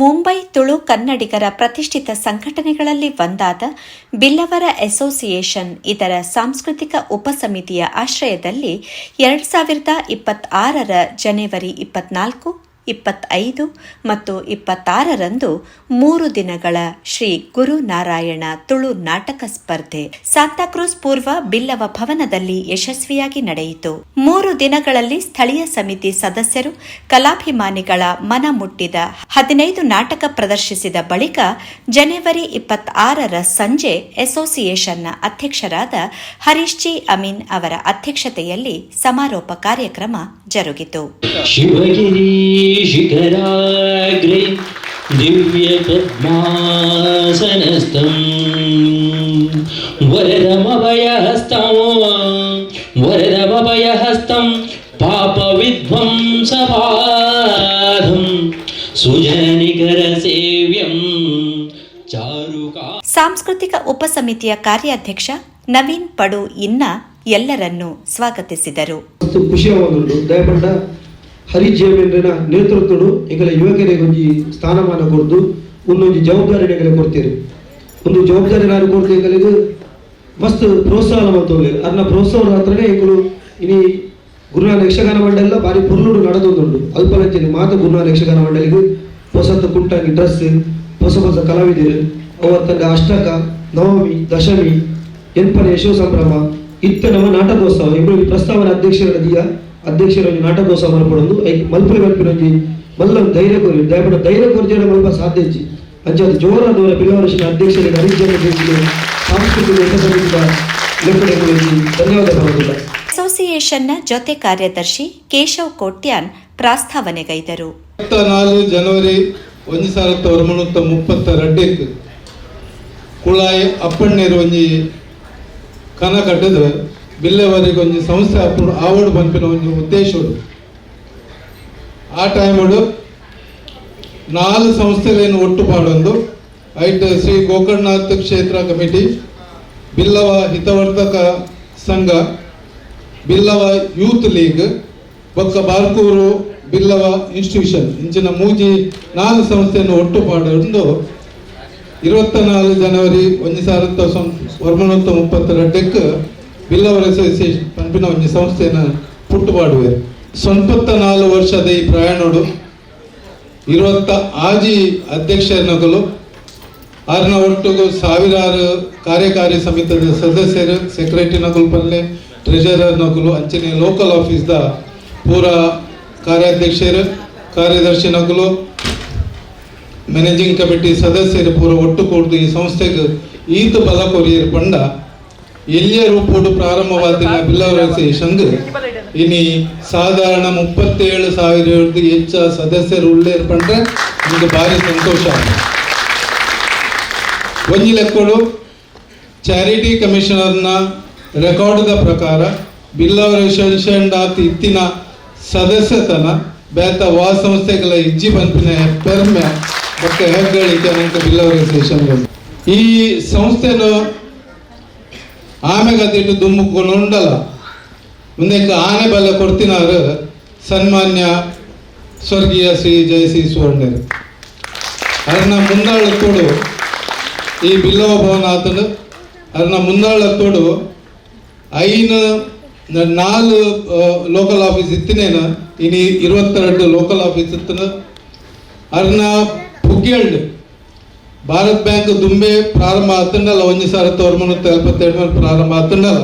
ಮುಂಬೈ ತುಳು ಕನ್ನಡಿಗರ ಪ್ರತಿಷ್ಠಿತ ಸಂಘಟನೆಗಳಲ್ಲಿ ಒಂದಾದ ಬಿಲ್ಲವರ ಅಸೋಸಿಯೇಷನ್, ಇದರ ಸಾಂಸ್ಕೃತಿಕ ಉಪಸಮಿತಿಯ ಆಶ್ರಯದಲ್ಲಿ ಎರಡು ಸಾವಿರದ ಇಪ್ಪತ್ತಾರರ ಜನವರಿ ಇಪ್ಪತ್ನಾಲ್ಕು ಇಪ್ಪತ್ತೈದು ಮತ್ತು ಇಪ್ಪತ್ತಾರರಂದು ಮೂರು ದಿನಗಳ ಶ್ರೀ ಗುರುನಾರಾಯಣ ತುಳು ನಾಟಕ ಸ್ಪರ್ಧೆ. ಸಾಂತಾಕ್ರೂಸ್ ಪೂರ್ವ ಬಿಲ್ಲವ ಭವನದಲ್ಲಿ ಯಶಸ್ವಿಯಾಗಿ ನಡೆಯಿತು. ಮೂರು ದಿನಗಳಲ್ಲಿ ಸ್ಥಳೀಯ ಸಮಿತಿ ಸದಸ್ಯರು, ಕಲಾಭಿಮಾನಿಗಳ ಮನ ಮುಟ್ಟಿದ ಹದಿನೈದು ನಾಟಕ ಪ್ರದರ್ಶಿಸಿದ ಬಳಿಕ ಜನವರಿ ಇಪ್ಪತ್ತಾರರ ಸಂಜೆ ಅಸೋಸಿಯೇಷನ್ನ ಅಧ್ಯಕ್ಷರಾದ ಹರೀಶ್ ಜಿ ಅಮೀನ್ ಅವರ ಅಧ್ಯಕ್ಷತೆಯಲ್ಲಿ ಸಮಾರೋಪ ಕಾರ್ಯಕ್ರಮ ಜರುಗಿತು. ಶಿವಗಿರಿ ಶಿಖರಾಗ್ರೆ ದಿವ್ಯ ಪದ್ಮಾಸನಸ್ಥಂ ವರದಮಭಯಹಸ್ತಂ ವರದಮಭಯಹಸ್తం ಪಾಪ ವಿಧ್ವಂಸ ಸುಜನಿಕರ ಸೇವ್ಯಂ ಚಾರುಕಾ ಸಾಂಸ್ಕೃತಿಕ ಉಪಸಮಿತಿಯ ಕಾರ್ಯಾಧ್ಯಕ್ಷ ನವೀನ್ ಪಡು ಇನ್ನ ಎಲ್ಲರನ್ನು ಸ್ವಾಗತಿಸಿದರು. ದಯಪಟ್ಟ ದಯಪಂಡ ಹರಿ ಜೇಮೇಂದ್ರನ ನೇತೃತ್ವಡು ಎಂಗಳ ಯುವಕರಿಗೆ ಒಂಜಿ ಸ್ಥಾನಮಾನ ಕೊಡ್ದು ಒಂದೊಂದು ಜವಾಬ್ದಾರಿ ಎಂಗಲೆ ಕೊಡ್ತೀರಿ. ಒಂದು ಜವಾಬ್ದಾರಿ ನಾನು ಕೊಡ್ತೀನಿ ಮಸ್ತ್ ಪ್ರೋತ್ಸಾಹ ಮಂತೋಗ್ಲಿ ಅದನ್ನ ಪ್ರೋತ್ಸಾಹ ಹತ್ರನೇ ಎಂಗಳು ಇನಿ ಗುರುನಾಥ ಯಕ್ಷಗಾನ ಮಂಡಲ ಬಾರಿ ಪುರ್ಲುಡು ನಡೆದೊಂದುಂಡು ಅಲ್ಪನಂಚಿನ ಮಾತು ಗುರುನಾಥ ಯಕ್ಷಗಾನ ಮಂಡಲಿಗೆ ಹೊಸತ ಕುಂಟಾಗಿ ಡ್ರೆಸ್ ಹೊಸ ಹೊಸ ಕಲಾವಿದರು ಅವತ್ತಂಡ ಅಷ್ಟಕ ನವಮಿ, ದಶಮಿ ಎನ್ಪನ ಯಶೋ ಸಂಭ್ರಮ ಇತ್ತ ನಮ್ಮ ನಾಟಕೋತ್ಸವ ಇಬ್ಬರು ಪ್ರಸ್ತಾವನ ಅಧ್ಯಕ್ಷರ ದಿಯ ಅಧ್ಯಕ್ಷರ ನಾಟಕೋತ್ಸವ ಮಾಡಿಕೊಡೋದು ಐಕ್ ಮಲ್ಪರೆ ಮಲ್ಪಿರೋಜಿ ಮಲ್ಲ ಧೈರ್ಯ ಕೋರಿ ದಯಪಡ ಧೈರ್ಯ ಕೋರ್ಜನ ಮಲ್ಪ ಸಾಧ್ಯ ಇಜ್ಜಿ ಜೋರ ಜೋರಾದವರ ಪಿಲ್ಲವರಶಿನ ಅಧ್ಯಕ್ಷರಿಗೆ ಹರಿಜನ ಸಾಂಸ್ಕೃತಿಕ ಉಪಸಮಿತಿಯ ಲೆಕ್ಕಡೆಗಳಿಗೆ ಧನ್ಯವಾದ ಬರೋದಿಲ್ಲ ಅಸೋಸಿಯೇಷನ್ನ ಜೊತೆ ಕಾರ್ಯದರ್ಶಿ ಕೇಶವ್ ಕೋಟ್ಯಾನ್ ಪ್ರಾಸ್ತಾವನೆಗೈದರು. ಇಪ್ಪತ್ತ ನಾಲ್ಕು ಜನವರಿ ಒಂದು ಸಾವಿರದ ಒಂಬೈನೂರ ಮುಪ್ಪತ್ತ ರಡ್ಡೆಕ್ ಕುಳಾಯಿ ಅಪ್ಪಣ್ಣೇರು ಒಂಜಿ ಕನ ಕಟ್ಟದು ಬಿಲ್ಲೆವರೆಗೆ ಒಂದು ಸಂಸ್ಥೆ ಅಪ್ಪುಡು ಆವಡು ಬಂಪಿನ ಒಂದು ಉದ್ದೇಶ ಆ ಟೈಮಡು ನಾಲ್ಕು ಸಂಸ್ಥೆಗಳನ್ನು ಒಟ್ಟು ಪಾಡೊಂದು ಐಟ್ ಶ್ರೀ ಗೋಕರ್ಣನಾಥ್ ಕ್ಷೇತ್ರ ಕಮಿಟಿ, ಬಿಲ್ಲವ ಹಿತವರ್ಧಕ ಸಂಘ, ಬಿಲ್ಲವ ಯೂತ್ ಲೀಗ್, ಬೊಕ್ಕ ಬಾರ್ಕೂರು ಬಿಲ್ಲವ ಇನ್ಸ್ಟಿಟ್ಯೂಷನ್ ಇಂಚಿನ ಮೂಜಿ ನಾಲ್ಕು ಸಂಸ್ಥೆಯನ್ನು ಒಟ್ಟು ಪಾಡೊಂದು ಇರುವತ್ತ ನಾಲ್ಕು ಜನವರಿ ಒಂದು ಸಾವಿರದ ಒಂಬೈನೂರ ಮುಪ್ಪತ್ತೆರಡಕ್ಕೆ ಬಿಲ್ಲವರ ಅಸೋಸಿಯೇಷನ್ ಪಂಪಿನ ಒಂದು ಸಂಸ್ಥೆಯನ್ನು ಪುಟ್ಟು ಮಾಡುವೆ ಸೊನ್ಪತ್ತ ನಾಲ್ಕು ವರ್ಷದ ಈ ಪ್ರಯಾಣಡು ಇರುವತ್ತ ಆಜಿ ಅಧ್ಯಕ್ಷರನಗಲು ಆರ್ನ ಒಟ್ಟಿಗೂ ಸಾವಿರಾರು ಕಾರ್ಯಕಾರಿ ಸಮಿತಿಯ ಸದಸ್ಯರು ಸೆಕ್ರೆಟರಿ ನಗಲು ಪಲ್ಲೆ ಟ್ರೆಜರರ್ ನಗಲು ಅಂಚನೆ ಲೋಕಲ್ ಆಫೀಸ್ದ ಪೂರ ಕಾರ್ಯಾಧ್ಯಕ್ಷರು, ಕಾರ್ಯದರ್ಶಿ ನಗಲು ಮ್ಯಾನೇಜಿಂಗ್ ಕಮಿಟಿ ಸದಸ್ಯರು ಪೂರ ಒಟ್ಟು ಕೂಡಿದು ಈ ಸಂಸ್ಥೆಗೆ ಈತ ಬಲ ಕೊರಿಯರ್ ಪಂಡ ರೂಪೋಡು ಪ್ರಾರಂಭವಾದ ಬಿಲ್ಲವರ ಸಂಘ ಇನಿ ಸಾಧಾರಣ ಮುಪ್ಪತ್ತೇಳು ಸಾವಿರ ಹೆಚ್ಚ ಸದಸ್ಯರು ಉಳ್ಳೇರ್ಪಂಡ್ರೆ ನಿಮಗೆ ಭಾರಿ ಸಂತೋಷ ಒಂಜಿ ಲೆಕ್ಕಡು ಚಾರಿಟಿ ಕಮಿಷನರ್ನ ರೆಕಾರ್ಡ್ದ ಪ್ರಕಾರ ಬಿಲ್ಲವರ ಶಂಶಂಡಾತ್ ಇತ್ತಿನ ಸದಸ್ಯತನ ಬೇತ ವಾ ಸಂಸ್ಥೆಗಳ ಇಜ್ಜಿ ಪಂಪಿನ ಪೆರ್ಮೆ ಮತ್ತೆ ಹೆಗ್ಗಳಿಕೆ ಅನಂತ ಬಿಲ್ಲವರ ಈ ಸಂಸ್ಥೆನು ಆಮೆಗ ಅದಿಟ್ಟು ದುಮ್ಮುಕೊಂಡು ಉಂಡಲ್ಲ. ಮುಂದೆ ಆನೆ ಬಲ ಕೊಡ್ತಿನಾರು ಸನ್ಮಾನ್ಯ ಸ್ವರ್ಗೀಯ ಶ್ರೀ ಜಯಶ್ರೀ ಸುವರ್ಣರು. ಅದನ್ನ ಮುಂದಾಳತ್ತೋಡು ಈ ಬಿಲ್ಲವ ಭವನ ಆತನು ಅದನ್ನ ಮುಂದಾಳತ್ತೋಡು ಐನ ಐನು ನಾಲ್ ಲೋಕಲ್ ಆಫೀಸ್ ಇತ್ತಿನೇನ. ಇನಿ ಇರುವತ್ತೆರಡು ಲೋಕಲ್ ಆಫೀಸ್ ಇತ್ತನ ಅದನ್ನ ಪುಗ್ಗೆಳ್ಳು ಭಾರತ್ ಬ್ಯಾಂಕ್ ದುಂಬೆ ಪ್ರಾರಂಭ ಆತಂಡಲ್ಲ ಒಂಜಿ ಸಾವಿರದ ಒಂಬೈನೂರ ಎಪ್ಪತ್ತೆರಡು ಮೇಲೆ ಪ್ರಾರಂಭ ಆತಂಡಲ್ಲ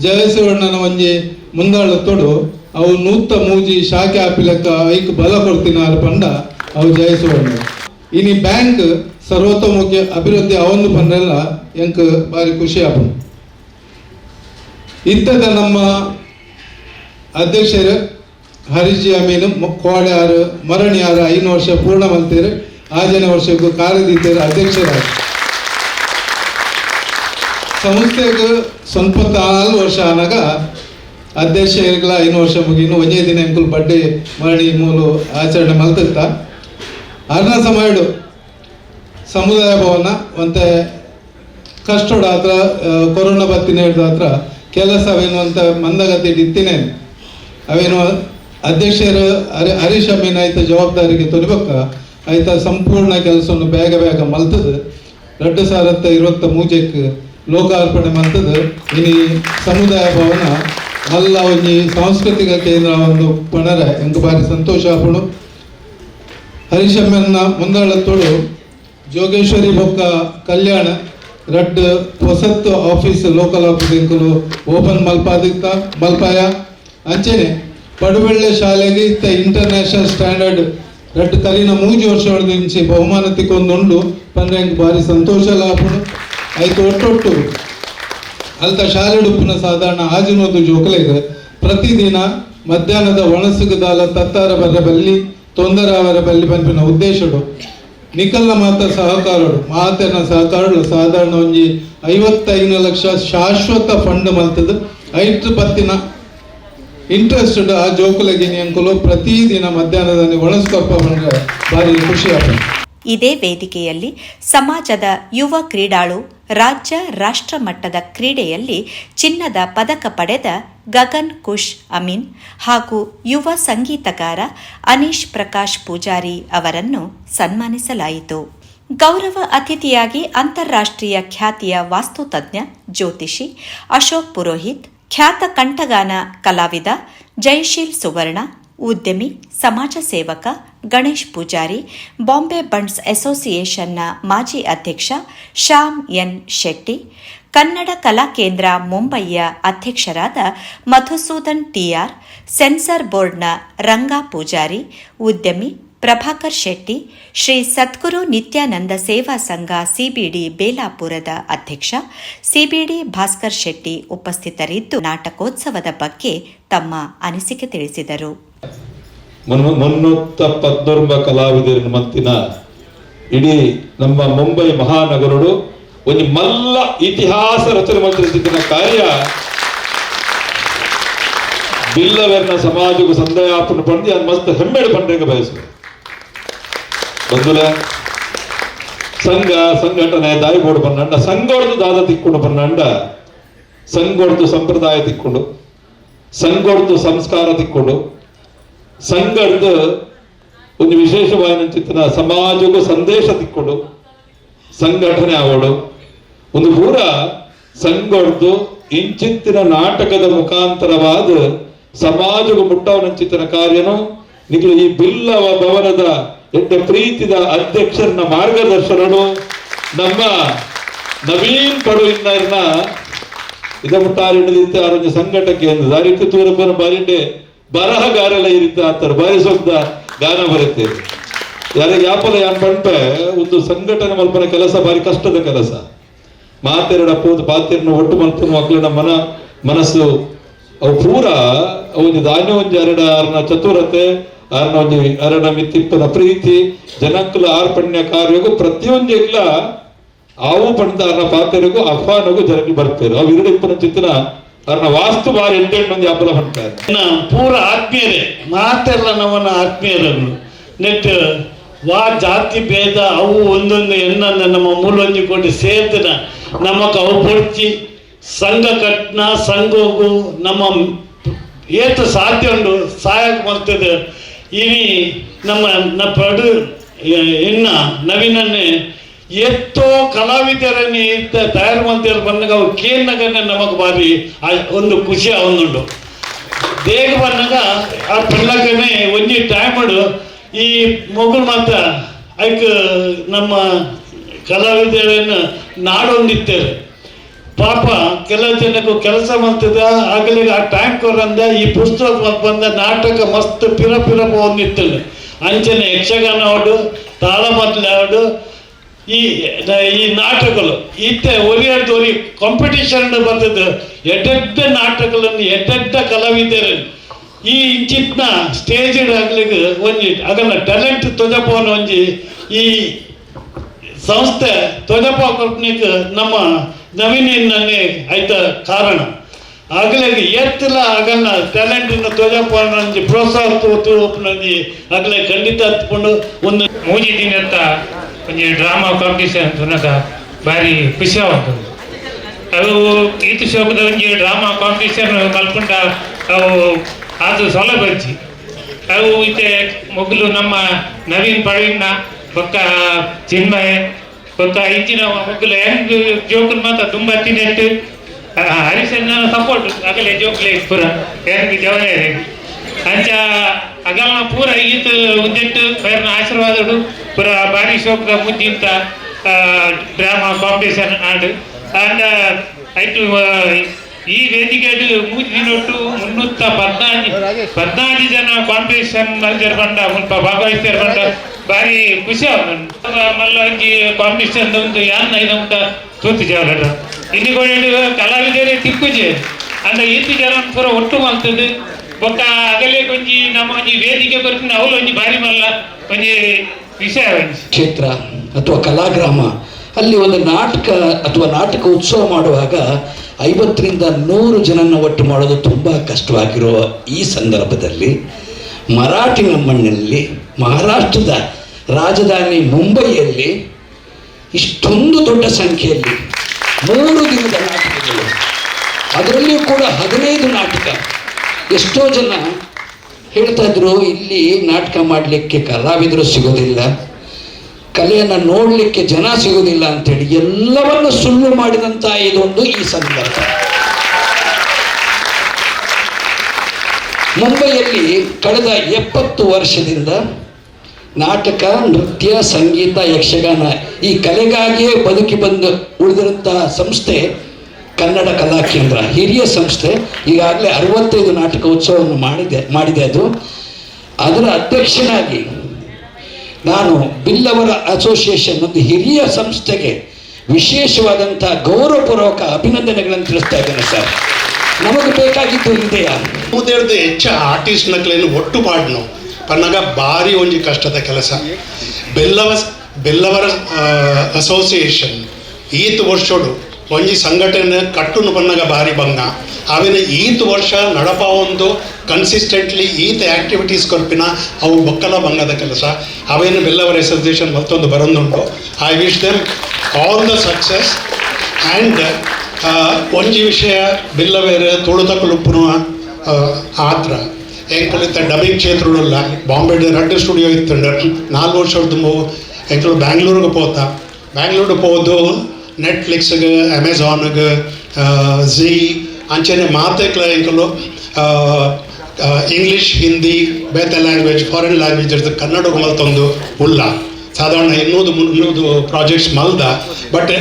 ಜಯಸಿವಣ್ಣನ ಒಂಜಿ ಮುಂದಾಳತ್ತೋಡು ಅವು ನೂತ ಮೂಜಿ ಶಾಖೆ ಆಪಿಲಕ್ಕ ಐಕ್ ಬಲ ಕೊಡ್ತಿನಾರು ಪಂಡ ಅವು ಜಯಸಿವಣ್ಣ ಇನಿ ಬ್ಯಾಂಕ್ ಸರ್ವತೋಮುಖಿ ಅಭಿವೃದ್ಧಿ ಅವೊಂದು ಪಂಡೆಲ್ಲ ಎಂಕ್ ಬಾರಿ ಖುಷಿ ಆಪು ಇತ್ತದ ನಮ್ಮ ಅಧ್ಯಕ್ಷರು ಹರೀಶ್ ಅಮೀನು ಮರಣಿ ಆರು ಐದು ವರ್ಷ ಪೂರ್ಣ ಮಲ್ತೀರು. ಆಜನೇ ವರ್ಷಕ್ಕೂ ಕಾರ್ಯದಿಂದ ಅಧ್ಯಕ್ಷರಾಗಿ. ಸಂಸ್ಥೆಗೆ ಸ್ವಲ್ಪ ನಾಲ್ಕು ವರ್ಷ ಆನಾಗ ಅಧ್ಯಕ್ಷಗಳ ಐದು ವರ್ಷ ಮುಗಿನು ಒಂದೇ ದಿನ ಎಂಕುಲ್ ಬಡ್ಡೆ ಮರಣಿ ಮೂಲು ಆಚರಣೆ ಮಲ್ತಿರ್ತ. ಅರ್ನ ಸಮಯಡು ಸಮುದಾಯ ಭವನ, ಮತ್ತೆ ಕಷ್ಟೋಡ ಹತ್ರ ಕೊರೋನಾ ಬತ್ತಿನ ಹಿಡ್ದ ಹತ್ರ ಕೆಲಸ ಅವೇನು ಅಂತ ಮಂದಗತಿ ಇತ್ತಿನೇನು ಅವೇನು ಅಧ್ಯಕ್ಷರು ಹರಿ ಹರೀಶ್ ಅಮೀನ್ ಆಯ್ತು ಜವಾಬ್ದಾರಿಗೆ ತೊಲಿಬೇಕ? ಐತ ಸಂಪೂರ್ಣ ಕೆಲಸವನ್ನು ಬೇಗ ಬೇಗ ಮಲ್ತದು. ಎರಡು ಸಾರತ್ತ ಇರುವತ್ತ ಮೂಜೆಕ್ ಲೋಕಾರ್ಪಣೆ ಮಲ್ತದು. ಇನಿ ಸಮುದಾಯ ಭವನ ಮಲ್ಲ ಒಂಜಿ ಸಾಂಸ್ಕೃತಿಕ ಕೇಂದ್ರ ಒಂದು ಪಣರ ಎಂಕ್ ಬಾರಿ ಸಂತೋಷ ಆಪುಂಡು ಹರಿಶಮ್ಮನ ಮುಂದಾಳತ್ತೋಡು ಜೋಗೇಶ್ವರಿ ಬೊಕ್ಕ ಕಲ್ಯಾಣ ರಡ್ ಹೊಸತ್ ಆಫೀಸ್ ಲೋಕಲ್ ಆಫೀಸ್ ಎಂಕುಲು ಓಪನ್ ಮಲ್ಪಾದಿತ್ತ ಮಲ್ಪಾಯ. ಅಂಚೆನೆ ಪಡುಬೆಳ್ಳೆ ಶಾಲೆಗೆ ಇತ್ತ ಇಂಟರ್ನ್ಯಾಷನಲ್ ಸ್ಟ್ಯಾಂಡರ್ಡ್ ಕಲಿನ ಮೂಜಿ ವರ್ಷ ಇಂಚಿ ಬಹುಮಾನ ತಿಕ್ಕೊಂದುಂಡು ಪಂದ್ರೆ ಎಂಕ್ ಬಾರಿ ಸಂತೋಷ ಲಾಪುಂಡು ಆಯ್ತು, ಒಟ್ಟೊಟ್ಟು ಅಲ್ತ ಶಾಲೆ ಉಪ್ಪಿನ ಸಾಧಾರಣ ಆಜಿನೋದು ಜೋಕಲೆಗ್ ಪ್ರತಿದಿನ ಮಧ್ಯಾಹ್ನದ ಒಣಸುಗದಾಲ ತತ್ತಾರ ಬರ ಬಲ್ಲಿ ತೊಂದರಾವರ ಬಲ್ಲಿ ಪಂಪಿನ ಉದ್ದೇಶಡು ನಿಖಲ್ನ ಮಾತ ಸಹಕಾರಡು. ಮಾತೆನ ಸಹಕಾರಡು. ಸಾಧಾರಣ ಒಂಜಿ ಐವತ್ತೈದು ಲಕ್ಷ ಶಾಶ್ವತ ಫಂಡ್ ಮಲ್ತದ. ಐದು ಪತ್ತಿನ ಇಂಟ್ರೆಸ್ಟೆಡ್ ಆ ಜೋಕುಲಗಿನಿ ಅಂಕುಲು ಪ್ರತಿದಿನ ಮಧ್ಯಾಹ್ನದಲ್ಲಿ ಒಳಸ್ಕಪ್ಪ ಭಾರಿ ಖುಷಿ ಆಗ್ತದೆ ಇದೇ ವೇದಿಕೆಯಲ್ಲಿ ಸಮಾಜದ ಯುವ ಕ್ರೀಡಾಳು, ರಾಜ್ಯ ರಾಷ್ಟ್ರ ಮಟ್ಟದ ಕ್ರೀಡೆಯಲ್ಲಿ ಚಿನ್ನದ ಪದಕ ಪಡೆದ ಗಗನ್ ಕುಶ್ ಅಮೀನ್ ಹಾಗೂ ಯುವ ಸಂಗೀತಗಾರ ಅನೀಶ್ ಪ್ರಕಾಶ್ ಪೂಜಾರಿ ಅವರನ್ನು ಸನ್ಮಾನಿಸಲಾಯಿತು. ಗೌರವ ಅತಿಥಿಯಾಗಿ ಅಂತಾರಾಷ್ಟ್ರೀಯ ಖ್ಯಾತಿಯ ವಾಸ್ತುತಜ್ಞ ಜ್ಯೋತಿಷಿ ಅಶೋಕ್ ಪುರೋಹಿತ್ ಖ್ಯಾತ ಕಂಠಗಾನ ಕಲಾವಿದ ಜಯಶೀಲ್ ಸುವರ್ಣ, ಉದ್ಯಮಿ, ಸಮಾಜ ಸೇವಕ ಗಣೇಶ್ ಪೂಜಾರಿ, ಬಾಂಬೆ ಬಂಡ್ಸ್ ಅಸೋಸಿಯೇಷನ್ನ ಮಾಜಿ ಅಧ್ಯಕ್ಷ ಶ್ಯಾಮ್ ಎನ್ ಶೆಟ್ಟಿ, ಕನ್ನಡ ಕಲಾ ಕೇಂದ್ರ ಮುಂಬಯಿಯ ಅಧ್ಯಕ್ಷರಾದ ಮಧುಸೂದನ್ ಟಿಆರ್ ಸೆನ್ಸರ್ ಬೋರ್ಡ್ನ ರಂಗಾ ಪೂಜಾರಿ, ಉದ್ಯಮಿ ಪ್ರಭಾಕರ್ ಶೆಟ್ಟಿ, ಶ್ರೀ ಸದ್ಗುರು ನಿತ್ಯಾನಂದ ಸೇವಾ ಸಂಘ ಸಿಬಿಡಿ ಬೇಲಾಪುರದ ಅಧ್ಯಕ್ಷ, ಸಿಬಿಡಿ ಭಾಸ್ಕರ್ ಶೆಟ್ಟಿ ಉಪಸ್ಥಿತರಿದ್ದು ನಾಟಕೋತ್ಸವದ ಬಗ್ಗೆ ತಮ್ಮ ಅನಿಸಿಕೆ ತಿಳಿಸಿದರು. ಕಲಾವಿದರಿನ ಮತ್ತಿನ ಇಡೀ ನಮ್ಮ ಮುಂಬೈ ಮಹಾನಗರಡು ಒಂದು ಮಲ್ಲ ಇತಿಹಾಸ ರಚನೆ ಕಾರ್ಯ ಬಿಲ್ಲವೆರ್ನ ಸಮಾಜಕ್ಕೂ ಸಂದಯಾಪನ ಪಂಡಿ ಅದು ಮಸ್ತ್ ಹೆಮ್ಮೆಡು ಪಂಡ್ರಿಗೆ ಬಯಸು ಬಂಧುಲ ಸಂಘ, ಸಂಘಟನೆ ದಾಯಿಬೋಡು ಬನ್ನಂಡ ಸಂಘೋಡ್ದು ದಾದ ತಿಕ್ಕೊಂಡು ಬನ್ನಂಡ ಸಂಘೋಡ್ದು ಸಂಪ್ರದಾಯ ತಿಕ್ಕೊಂಡು, ಸಂಘೋಡ್ದು ಸಂಸ್ಕಾರ ತಿಕ್ಕೊಂಡು, ಸಂಘಡ್ದು ಒಂದು ವಿಶೇಷವಾದ ಚಿತ್ರ ಸಮಾಜಕ್ಕೂ ಸಂದೇಶ ತಿಕ್ಕೊಂಡು, ಸಂಘಟನೆ ಆವಡು ಒಂದು ಪೂರ ಸಂಘೊಡ್ದು ಇಂಚಿತ್ತಿನ ನಾಟಕದ ಮುಖಾಂತರವಾದ ಸಮಾಜಕ್ಕೂ ಮುಟ್ಟವನಂಚಿತ್ತಿನ ಕಾರ್ಯನು ನಿಖಲು ಈ ಬಿಲ್ಲವ ಭವನದ ಎಡ್ಡ ಪ್ರೀತಿದ ಅಧ್ಯಕ್ಷರನ್ನ ಮಾರ್ಗದರ್ಶನನು ನಮ್ಮ ನವೀನ್ ಪಡು ಇನ್ನರ್ನ ಇದ ಮುಟ್ಟಾರಿಡದಿತ್ತೆ ಆರೋಗ್ಯ ಸಂಘಟಕ್ಕೆ ಎಂದು ದಾರಿಟ್ಟು ತೂರಪ್ಪನ ಬಾರಿಂಡೆ ಬರಹಗಾರಲ ಇರಿತ್ತ ಆತರ ಬಾರಿ ಸೊಗ್ದ ಗಾನ ಬರುತ್ತೆ ಯಾರ ಯಾಪಲ ಯಾನ್ ಪಂಪೆ ಒಂದು ಸಂಘಟನೆ ಮಲ್ಪನ ಕೆಲಸ ಬಾರಿ ಕಷ್ಟದ ಕೆಲಸ. ಮಾತೆರಡ ಪೋದು ಪಾತೆರನ್ನು ಒಟ್ಟು ಮಲ್ಪನ ಮಕ್ಕಳ ಮನ, ಮನಸ್ಸು. ಅವು ಪೂರ, ಒಂದು ಧಾನ್ಯ ಒಂಜಿ ಎರಡ ಅರ್ನ ಚತುರತೆ ಅರಣ್ಯ ಮಿತ್ತಿಪ್ಪದ ಪ್ರೀತಿ ಜನಕ್ಕಲ ಆರ್ಪಣ್ಯ ಕಾರ್ಯಗೂ ಇಲ್ಲ ಆವು ಪಂಡ ಅರ್ನ ಪಾತೆರಿಗೂ ಅಫ್ವಾನಗೂ ಜನಕ್ಕೆ ಬರ್ತಾರೆ ಅವು ಎರಡು ಇಪ್ಪನ ಚಿತ್ರ ಅರ್ನ ವಾಸ್ತು ಬಾರಿ ಎಂಟೆಂಟು ಮಂದಿ ಅಪಲ ಹೊಂಟಾರೆ ಪೂರ ಆತ್ಮೀಯರೇ, ಮಾತೆಲ್ಲ ನಮ್ಮನ್ನ ಆತ್ಮೀಯರನ್ನು. ನೆಟ್ ವಾ, ಜಾತಿ, ಭೇದ, ಅವು, ಒಂದೊಂದು ಹೆಣ್ಣನ್ನು ನಮ್ಮ ಮೂಲೊಂದಿಕೊಂಡು ಸೇರ್ತಿನ ನಮಕ್ ಅವು ಪೊಡ್ಚಿ ಸಂಘ ಕಟ್ನ, ಸಂಘಗೂ ನಮ್ಮ ಏತು ಸಾಧ್ಯ ಉಂಡು ಸಹಾಯಕ್ಕೆ ಮಾಡ್ತದೆ ಇನಿ ನಮ್ಮ ಪಡು ಇನ್ನ ನವೀನನ್ನೇ ಎತ್ತೋ ಕಲಾವಿದರನ್ನೇ ತಯಾರು ಮಾಡ್ತೀರ ಬಂದಾಗ ಅವು ಕೇನ್ನಗನೆ ನಮಗೆ ಬಾರಿ ಒಂದು ಖುಷಿ ಅವನುಂಡು ಬೇಗ ಬಂದಾಗ ಆ ಪಿಳ್ಳಗನೇ ಒಂಜಿ ಟೈಮಡು ಈ ಮೊಗಲ್ ಮಾತ ಐಕ್ ನಮ್ಮ ಕಲಾವಿದರನ್ನು ನಾಡೊಂದಿತ್ತೇವೆ ಪಾಪ ಕೆಲವು ಜನಕ್ಕೂ ಕೆಲಸ ಮಾಡ್ತಿದ್ದ ಆಗಲಿ ಆ ಟೈಮ್ ಅಂದ ಈ ಪುಸ್ತಕ ಬಂದ ನಾಟಕ ಮಸ್ತ್ ಪಿರ ಪಿರ ಹೊಂದಿತ್ತಲ್ಲ ಅಂಚನೆ ಯಕ್ಷಗಾನ ಆಡು ತಾಳಮದ್ಲೆ ಆಡು ಈ ಈ ನಾಟಕಗಳು. ಇತ್ತೆ ಒರಿಯಾಡ್ದು ಒರಿ ಕಾಂಪಿಟೇಷನ್ ಬರ್ತದೆ ಎಡ್ಡೆಡ್ಡ ನಾಟಕಗಳನ್ನು ಎಡ್ಡೆಡ್ಡ ಕಲಾವಿದರು ಈ ಇಂಚಿತ್ನ ಸ್ಟೇಜ್ ಆಗ್ಲಿಕ್ಕೆ ಒಂಜಿ, ಅದನ್ನ ಟ್ಯಾಲೆಂಟ್ ತೊಜಪೋನ ಒಂಜಿ, ಈ ಸಂಸ್ಥೆ ತೊಜಪ ಕೊಟ್ಟನಿಗೆ ನಮ್ಮ ನವೀನನ್ನೇ ಆಯ್ತ ಕಾರಣ? ಆಗಲೇ ಎತ್ತಲ ಆಗನ್ನ ಟ್ಯಾಲೆಂಟ್ ತೊಜಪ ಒಂಜಿ ಪ್ರೋತ್ಸಾಹ ತೋಪನಂಜಿ ಆಗಲೇ ಖಂಡಿತ ಹತ್ಕೊಂಡು ಒಂದು ಮೂಜಿ ಅಂತ ಒಂಜಿ ಡ್ರಾಮಾ ಕಾಂಪಿಟೇಷನ್ ತುನಗ ಬಾರಿ ಖುಷಿ ಆಗ್ತದೆ ಅವು ಈತು ಶೋಕದ ಒಂಜಿ ಡ್ರಾಮಾ ಕಾಂಪಿಟೇಷನ್ ಕಲ್ಕೊಂಡ ಅವು ಅದು ಸೌಲಭ್ಯ ಅವು ಇತ್ತೆ ಮೊಗಲು ನಮ್ಮ ನವೀನ್ ಪಳವಿನ ಪಕ್ಕ ಚಿನ್ಮಯ ಬೊಕ್ಕ ಇಂಚಿನ ಮೊಗಲು ಹೆಂಗ್ ಜೋಕುಲು ಮಾತ್ರ ತುಂಬಾ ತಿನ್ನೆಟ್ಟು ಹರಿಸನ್ನ ಸಪೋರ್ಟ್ ಆಗಲೇ ಜೋಕ್ಲೆ ಪೂರ ಹೆಂಗ್ ಜವನೇ ಅಂಚ ಅಗಲ್ನ ಪೂರ ಈತ ಉಂದೆಟ್ಟು ಬೇರ್ನ ಆಶೀರ್ವಾದಡು ಪೂರ ಭಾರಿ ಶೋಕದ ಮುದ್ದಿಂತ ಡ್ರಾಮಾ, ಕಾಂಪಿಟೇಷನ್ ಆಡ್ ಅಂಡ್ ಐಟು ಈ ವೇದಿಕೆಯಲ್ಲಿ ಮೂಜಿ ದಿನೊಟ್ಟು ಮುನ್ನೂತ್ತ ಪದ್ನಾಲ್ಕು ಪದ್ನಾಲ್ಕು ಜನ ಕಾಂಪಿಟೇಷನ್ ಬಂದ ಮುಲ್ಪ ಭಾಗವಹಿಸ್ತಾರೆ ಬಂದ. ಬಾರಿ ಖುಷಿ ಆಗ ಮಲ್ಲ ಒಂಜಿ ಕಾಂಪಿಟೇಷನ್ ಒಂದು ಯಾನ್ ಐದು ಉಂಟ? ತೂತು ಜಾಲಟ ಇಲ್ಲಿ ಕೂಡ ಕಲಾವಿದರೇ ತಿಕ್ಕುಜೆ ಅಂದ್ರೆ ಈತು ಜನ ಪೂರ ಒಟ್ಟು ಮಾಡ್ತದೆ ಬೊಕ್ಕ ಅಗಲೇ ಕೊಂಚಿ ನಮ್ಮ ಒಂಜಿ ವೇದಿಕೆ ಬರ್ತೀನಿ ಅವಳು ಒಂಜಿ ಬಾರಿ ಮಲ್ಲ. ಒಂಜಿ ವಿಷಯ ಕ್ಷೇತ್ರ ಅಥವಾ ಕಲಾಗ್ರಾಮ ಅಲ್ಲಿ ಒಂದು ನಾಟಕ ಅಥವಾ ನಾಟಕ ಉತ್ಸವ ಮಾಡುವಾಗ ಐವತ್ತರಿಂದ ನೂರು ಜನನ ಒಟ್ಟು ಮಾಡೋದು ತುಂಬ ಕಷ್ಟವಾಗಿರುವ ಈ ಸಂದರ್ಭದಲ್ಲಿ ಮರಾಠಿ ಮಣ್ಣಿನಲ್ಲಿ ಮಹಾರಾಷ್ಟ್ರದ ರಾಜಧಾನಿ ಮುಂಬೈಯಲ್ಲಿ ಇಷ್ಟೊಂದು ದೊಡ್ಡ ಸಂಖ್ಯೆಯಲ್ಲಿ ಮೂರು ದಿನದ ನಾಟಕಗಳು. ಅದರಲ್ಲಿಯೂ ಕೂಡ ಹದಿನೈದು ನಾಟಕ. ಎಷ್ಟೋ ಜನ ಹೇಳ್ತಾ ಇದ್ರು, ಇಲ್ಲಿ ನಾಟಕ ಮಾಡಲಿಕ್ಕೆ ಕಲಾವಿದರು ಸಿಗೋದಿಲ್ಲ. ಕಲೆಯನ್ನು ನೋಡಲಿಕ್ಕೆ ಜನ ಸಿಗುವುದಿಲ್ಲ ಅಂತೇಳಿ ಎಲ್ಲವನ್ನು ಸುಳ್ಳು ಮಾಡಿದಂಥ ಇದೊಂದು ಈ ಸಂದರ್ಭ. ಮುಂಬೈಯಲ್ಲಿ ಕಳೆದ ಎಪ್ಪತ್ತು ವರ್ಷದಿಂದ ನಾಟಕ, ನೃತ್ಯ, ಸಂಗೀತ, ಯಕ್ಷಗಾನ ಈ ಕಲೆಗಾಗಿಯೇ ಬದುಕಿ ಬಂದು ಉಳಿದಿರುವಂತಹ ಸಂಸ್ಥೆ ಕನ್ನಡ ಕಲಾ ಕೇಂದ್ರ, ಹಿರಿಯ ಸಂಸ್ಥೆ. ಈಗಾಗಲೇ ಅರವತ್ತೈದು ನಾಟಕ ಉತ್ಸವವನ್ನು ಮಾಡಿದೆ ಮಾಡಿದೆ ಅದು. ಅದರ ಅಧ್ಯಕ್ಷನಾಗಿ ನಾನು ಬಿಲ್ಲವರ ಅಸೋಸಿಯೇಷನ್ ಒಂದು ಹಿರಿಯ ಸಂಸ್ಥೆಗೆ ವಿಶೇಷವಾದಂಥ ಗೌರವಪೂರ್ವಕ ಅಭಿನಂದನೆಗಳನ್ನು ತಿಳಿಸ್ತಾ ಇದ್ದೇನೆ ಸರ್. ನಮಗೆ ಬೇಕಾಗಿದ್ದು ಇದೆಯಾ ಮೂದೇಳ್ದು ಹೆಚ್ಚ ಆರ್ಟಿಸ್ಟ್ ನಕ್ಲೇನು ಒಟ್ಟು ಪಾಡ್ನು ಪನ್ನಗ ಭಾರಿ ಒಂಜಿ ಕಷ್ಟದ ಕೆಲಸ. ಬೆಲ್ಲವ ಬೆಲ್ಲವರ ಅಸೋಸಿಯೇಷನ್ ಈತ ವರ್ಷೋಡು ಒಂಜಿ ಸಂಘಟನೆ ಕಟ್ಟುನು ಪನ್ನಗ ಭಾರಿ ಭಂಗ. ಆಮೇಲೆ ಈತ್ ವರ್ಷ ನಡಪ ಒಂದು ಕನ್ಸಿಸ್ಟೆಂಟ್ಲಿ ಈತ ಆಕ್ಟಿವಿಟೀಸ್ ಕೊರ್ಪಿನ ಅವು ಬೊಕ್ಕಲ ಭಂಗದ ಕೆಲಸ. ಅವೇನು ಬೆಲ್ಲವರ ಅಸೋಸಿಯೇಷನ್ ಮತ್ತೊಂದು ಬರೋದುಂಟು. I wish them all the success and ಒಂಜಿ ವಿಷಯ ಬಿಲ್ಲವೇರು ತುಳುತಕ್ಕುಲುಪ್ಪುನ ಆತ್ರ. ಎಂಕಲಿತ್ತ ಡಬ್ಬಿಂಗ್ ಕ್ಷೇತ್ರಡುಲ್ಲ ಬಾಂಬೆ ರಡ್ಡು ಸ್ಟುಡಿಯೋ ಇತ್ತಂಡು. ನಾಲ್ಕು ವರ್ಷ ತುಂಬ ಎಂಕಲು ಬ್ಯಾಂಗ್ಳೂರಿಗೆ ಪೋತ. ಬ್ಯಾಂಗ್ಳೂರಿಗೆ ಪೋದು ನೆಟ್ಫ್ಲಿಕ್ಸ್ಗೆ ಅಮೆಝಾನ್ಗೆ ಝೀ ಅಂಚನೆ ಮಾತೆಕ್ಲ ಎಂಕಲು ಇಂಗ್ಲೀಷ್ ಹಿಂದಿ ಬೇತೆ ಲ್ಯಾಂಗ್ವೇಜ್ ಫಾರಿನ್ ಲ್ಯಾಂಗ್ವೇಜ್ ಕನ್ನಡ ಮಲ್ತೊಂದು ಉಲ್ಲ ಸಾಧಾರಣ ಇನ್ನೂದು ಮುನ್ನೂದು ಪ್ರಾಜೆಕ್ಟ್ಸ್ ಮಲ್ದ. ಬಟ್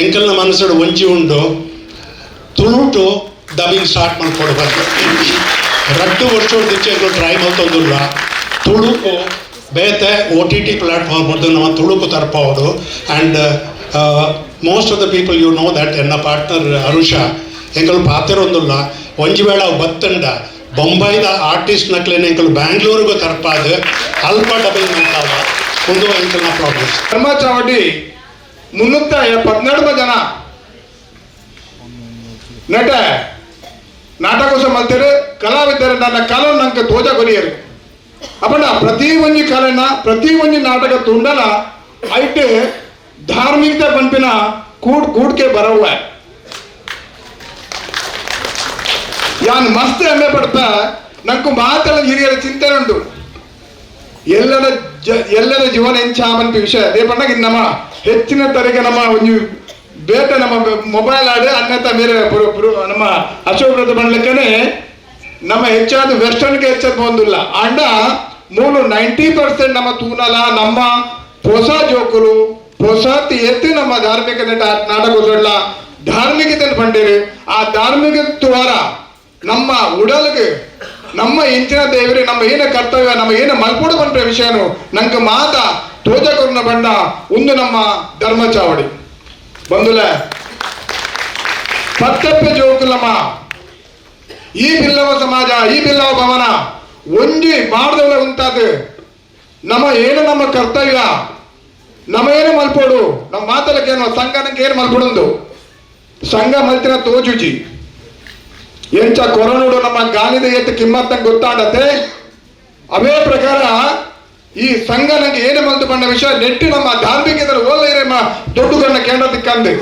ಎಂಕಲ್ನ ಮನಸ್ಸು ಒಂಜಿ ಉಂಡು, ತುಳುಟು ಡಬ್ಬಿಂಗ್ ಸ್ಟಾರ್ಟ್ ಮಾಡ್ಕೊಂಡು ಬಂದು ರಟ್ಟು ವರ್ಷ ದಿಚ್ಚೆ ಟ್ರೈ ಮಲ್ತೊಂದುಲ್ಲ ತುಳುಕು, ಬೇತೆ ಓ ಟಿ ಟಿ ಪ್ಲಾಟ್ಫಾರ್ಮ್ ಹೊಡೆದು ನಾವು ತುಳುಕು ತರ್ಪವರು and most of the people you know that ಎನ್ನ ಪಾರ್ಟ್ನರ್ ಅರುಷ ಎಂಕಲು ಪಾತೆರೊಂದುಲ್ಲ ಒಂಜಿ ವೇಳ ಬತ್ತಂಡ ಬೊಂಬೈದ ಆರ್ಟಿಸ್ಟ್ ನಕ್ಲೇನೆ ಎಂಕಲು ಬ್ಯಾಂಗ್ಳೂರಿಗೂ ತರ್ಪಾದ ಅಲ್ಪ ಡಬಲ್ ಮಾಡ್ತಾವ ಒಂದು ಎಂಕಲ್ನ ಪ್ರಾಬ್ಲಮ್ಸ್ ಧರ್ಮಾಚಾವಡಿ ಮುನ್ನೂತ್ತ ಪದ್ನೆರಡು ಜನ ನಟ ನಾಟಕೋಸ ಮಲ್ತೇರು ಕಲಾವಿದರು ನನ್ನ ಕಲ ನಂಗೆ ತೋಜ ಕೊರಿಯರು ಅಪ್ಪಣ್ಣ ಪ್ರತಿ ಒಂಜಿ ಕಲೆನ ಪ್ರತಿ ಒಂಜಿ ನಾಟಕ ತುಂಡಲ ಐಟ್ ಧಾರ್ಮಿಕತೆ ಬಂಪಿನ ಕೂಡ್ ಕೂಡ್ಕೆ ಬರೋಲ್ಲ ಯಾನ್ ಮಸ್ತ್ ಹೆಮ್ಮೆ ಪಡ್ತಾ ನಂಕು ಮಾತಲ್ಲ ಹಿರಿಯರ ಚಿಂತನೆ ಉಂಟು. ಎಲ್ಲರ ಜ, ಎಲ್ಲರ ಜೀವನ ಎಂಚಾಮಂತ ವಿಷಯ. ರೇಪಣ್ಣಗೆ ನಮ್ಮ ಹೆಚ್ಚಿನ ತರಗೆ ನಮ್ಮ ಒಂದು ಬೇಟ ನಮ್ಮ ಮೊಬೈಲ್ ಆಡೆ ಅನ್ಯತ ಮೇಲೆ ನಮ್ಮ ಅಶೋಕ್ ವ್ರತ ಮಾಡ್ಲಿಕ್ಕನೆ ನಮ್ಮ ಹೆಚ್ಚಾದ ವೆಸ್ಟರ್ನ್ಗೆ ಹೆಚ್ಚಾದ ಬಂದಿಲ್ಲ. ಅಂಡ ಮೂರು ನೈಂಟಿ ಪರ್ಸೆಂಟ್ ನಮ್ಮ ತೂನಲ, ನಮ್ಮ ಹೊಸ ಜೋಕುಲು ಹೊಸ ಎತ್ತಿ ನಮ್ಮ ಧಾರ್ಮಿಕ ನಟ ನಾಟಕ ಧಾರ್ಮಿಕತೆಯನ್ನು ಬಂದಿರಿ ಆ ಧಾರ್ಮಿಕ ದ್ವಾರ ನಮ್ಮ ಉಡಲ್ಗೆ, ನಮ್ಮ ಇಂಚಿನ ದೇವರಿ ನಮ್ಮ ಏನ ಕರ್ತವ್ಯ, ನಮ್ಮ ಏನ ಮಲ್ಪುಡು ಬಂದ ವಿಷಯನು ನಂಗೆ ಮಾತ ತೋಜಕೊರ್ನ ಬಂಡ ಒಂದು ನಮ್ಮ ಧರ್ಮ ಚಾವಡಿ. ಬಂದುಲ ಪತ್ತಪ್ಪೆ ಜೋಕುಲಮ್ಮ ಈ ಬಿಲ್ಲವ ಸಮಾಜ, ಈ ಬಿಲ್ಲವ ಭವನ, ಒಂಜಿ ಮಾಡದಲ್ಲ ಉಂಟಾದ ನಮ್ಮ ಏನು ನಮ್ಮ ಕರ್ತವ್ಯ ನಮ್ಮ ಏನು ಮಲ್ಪೋಡು? ನಮ್ಮ ಮಾತಲಕ್ಕೇನು? ಸಂಘನಕ್ಕೆ ಏನು ಮಲ್ಪೊಡು ಸಂಘ ಮಲ್ತಿನ ತೋಜುಜಿ. ಎಂಚ ಕೊರೋನೋಡು ನಮ್ಮ ಗಾಲಿದ ಎತ್ತು ಕಿಮ್ಮತ್ತ ಗೊತ್ತಾಡತ್ತೆ. ಅವೇ ಪ್ರಕಾರ ಈ ಸಂಘ ನಂಗೆ ಏನು ಮಲ್ತು ಬಂದ ವಿಷಯ? ನೆಟ್ಟಿ ನಮ್ಮ ಧಾರ್ಮಿಕದ ಓಲ ದೊಡ್ಡ ದೊಡ್ಡಗಣ್ಣ ಕೇಂದ್ರ ದಿಕ್ಕಂದು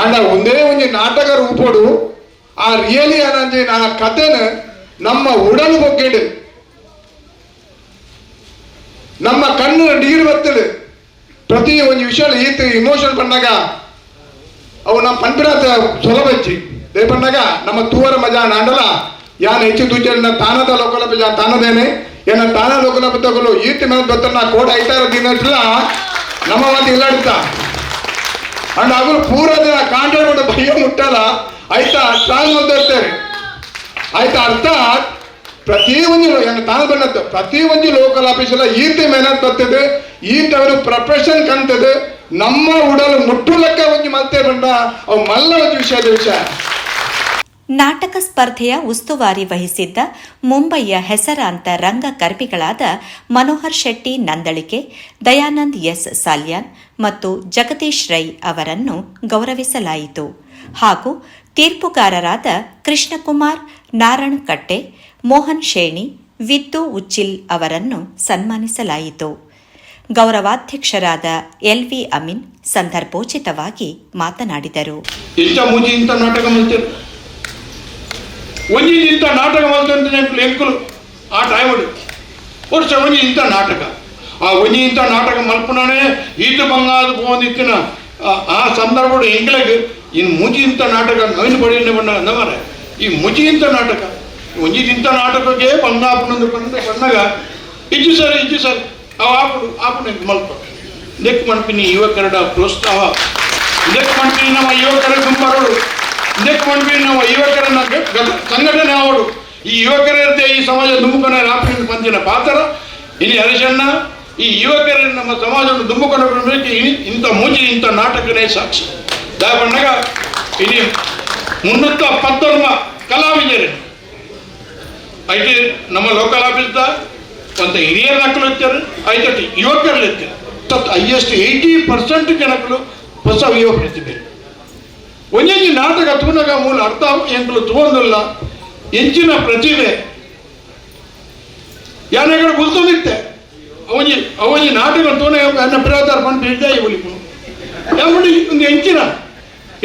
ಅಂಡ ಒಂದೇ ಒಂದು ನಾಟಕ ರೂಪೋಡು. ಆ ರಿಯಲಿ ಅನ್ನಂಜಿ ಆ ಕಥೆನ ನಮ್ಮ ಉಡಲು ಬೊಗ್ಗಿಡು. ನಮ್ಮ ಕಣ್ಣು ನೀರು ಬರ್ತದೆ ಪ್ರತಿ ಒಂದು ವಿಷಯ ಈತ ಇಮೋಷನ್ ಬಂದಾಗ, ಅವು ನಮ್ಮ ಪಂಪಿರಾತ ಸೊಲಬಚ್ಚಿ ದೇ ಬಂದಾಗ, ನಮ್ಮ ತೂವರ ಮಜಾ ನಾಂಡಲ, ಯಾನ್ ಹೆಚ್ಚು ತೂಚನ ತಾನದ ಲೋಕಲಪ ಬಜಾ ತಾನದೇನೆ, ಏನ ತಾನ ಲೋಕಲಪ ತಗೊಳ್ಳು ಈತಿ ಮೇಲೆ ನಾ ಕೋಡ ಐತಾರ ದಿನ ನಮ್ಮ ಮಾತು ಇಲ್ಲಾಡ್ತ ಅಂಡ್ ಅವರು ಪೂರ ದಿನ ಮಾಡಿ ಭಯ ಮುಟ್ಟಲ್ಲ, ಆಯ್ತಾ ಸ್ಟ್ರಾಂಗ್ ಓದಿರ್ತಾರೆ ಆಯ್ತಾ ಅರ್ಥ? ಪ್ರತಿ ಒಂದು, ಏನು ತಾನು ಬಂದದ್ದು, ಪ್ರತಿ ಒಂದು ಲೋಕಲ್ ಆಫೀಸಲ್ಲ ಈತ ಮೆಹನತ್ ಬರ್ತದೆ ಈತ ಅವರು ಪ್ರೊಫೆಷನ್ ಕಂತದ ನಮ್ಮ ಉಡಲು ಮುಟ್ಟು ಲೆಕ್ಕ ಒಂದು ಮತ್ತೆ ಬಂದ ಅವು ಮಲ್ಲ ವಿಷಯದ ವಿಷಯ ನಾಟಕ ಸ್ಪರ್ಧೆಯ ಉಸ್ತುವಾರಿ ವಹಿಸಿದ್ದ ಮುಂಬಯಿಯ ಹೆಸರಾಂತ ರಂಗಕರ್ಮಿಗಳಾದ ಮನೋಹರ್ ಶೆಟ್ಟಿ ನಂದಳಿಕೆ, ದಯಾನಂದ್ ಎಸ್ ಸಾಲ್ಯಾನ್ ಮತ್ತು ಜಗದೀಶ್ ರೈ ಅವರನ್ನು ಗೌರವಿಸಲಾಯಿತು. ಹಾಗೂ ತೀರ್ಪುಗಾರರಾದ ಕೃಷ್ಣಕುಮಾರ್, ನಾರಾಯಣ್ ಕಟ್ಟೆ, ಮೋಹನ್ ಶೇಣಿ, ವಿದ್ದು ಉಚ್ಚಿಲ್ ಅವರನ್ನು ಸನ್ಮಾನಿಸಲಾಯಿತು. ಗೌರವಾಧ್ಯಕ್ಷರಾದ ಎಲ್ ವಿ ಅಮಿನ್ ಸಂದರ್ಭೋಚಿತವಾಗಿ ಮಾತನಾಡಿದರು. ವರ್ಷ ಒಂಜಿ ಇಂಥ ನಾಟಕ. ಆ ಒಂಜಿ ಇಂಥ ನಾಟಕ ಮಲ್ಪನೇ ಈತ ಬಂಗಾದ ಪೋಂದಿತ್ತಿನ ಆ ಸಂದರ್ಭ ಎಂಕ್ಲೆಗ್ ಇನ್ ಮುಜಿ ಇಂಥ ನಾಟಕ ನವೀನ ಬಡಿ ಬಣ್ಣ ಈ ಮುಜಿ ಇಂಥ ನಾಟಕ, ಒಂಜಿ ಇಂಥ ನಾಟಕಕ್ಕೆ ಬಂಗಾಪನಂದು ಬಂದ ಬಣ್ಣಗ ಇಜ್ಜು ಸರ್ ಇಜ್ಜು ಸರ್. ಅವ ಆಪಣೆ ಮಲ್ಪ. ನೆಕ್ ಮಣ್ಪಿನಿ ಯುವಕರಡ ಪ್ರೋತ್ಸಾಹ. ಮಾಡ್ತೀನಿ ನಮ್ಮ ಯುವಕರ ಗುಂಪರು ಇದಕ್ಕೆ ಮಾಡ್ತೀನಿ ನಮ್ಮ ಯುವಕರನ್ನ ಸಂಘಟನೆ ಆವಡು. ಈ ಯುವಕರದ್ದೇ ಈ ಸಮಾಜ ದುಂಬುಕನ ರಾತ್ರಿ ಪಂಚಿನ ಪಾತ್ರ. ಇಲ್ಲಿ ಹರಿಶಣ್ಣ, ಈ ಯುವಕರಿಂದ ನಮ್ಮ ಸಮಾಜವನ್ನು ಇನಿ- ಇಂಥ ಮೂಜಿ, ಇಂಥ ನಾಟಕನೇ ಸಾಕ್ಷಿ. ದಾಪಣ್ಣಗ ಇಲ್ಲಿ ಮುನ್ನೂತ್ತ ಪತ್ತೊಂಬ ಕಲಾವಿದರು. ಐಟಿ ನಮ್ಮ ಲೋಕಲ್ ಆಫೀಸ್ದ ಒಂದು ಹಿರಿಯರ ನಕಲು ಇರ್ತಾರೆ ಐದಟ್ಟು ಯುವಕರಲ್ಲಿ ಇರ್ತಾರೆ ತತ್ ಹೈಯೆಸ್ಟ್ ಏಯ್ಟಿ ಪರ್ಸೆಂಟ್ ಜನಗಳು ಹೊಸ ಯುವ ಪ್ರತಿಭೆ ಒಂದೊಂದು ನಾಟಕ ತೂನಗ ಮೂಲ ಅರ್ಥ ಎಂಕಲು ತಗೊಂದಿಲ್ಲ ಹೆಚ್ಚಿನ ಪ್ರತಿಭೆ. ಯಾನೆಗಳು ಗುರುತಿತ್ತೆ ಅವನಿ ಅವನಿ ನಾಟಕ ತೂನ ಅನ್ನ ಪ್ರಚಾರ ಬಂದು ಹಿಡ್ದೆ ಇವಳಿ ಯಾವಡಿ ಒಂದು ಹೆಂಚಿನ.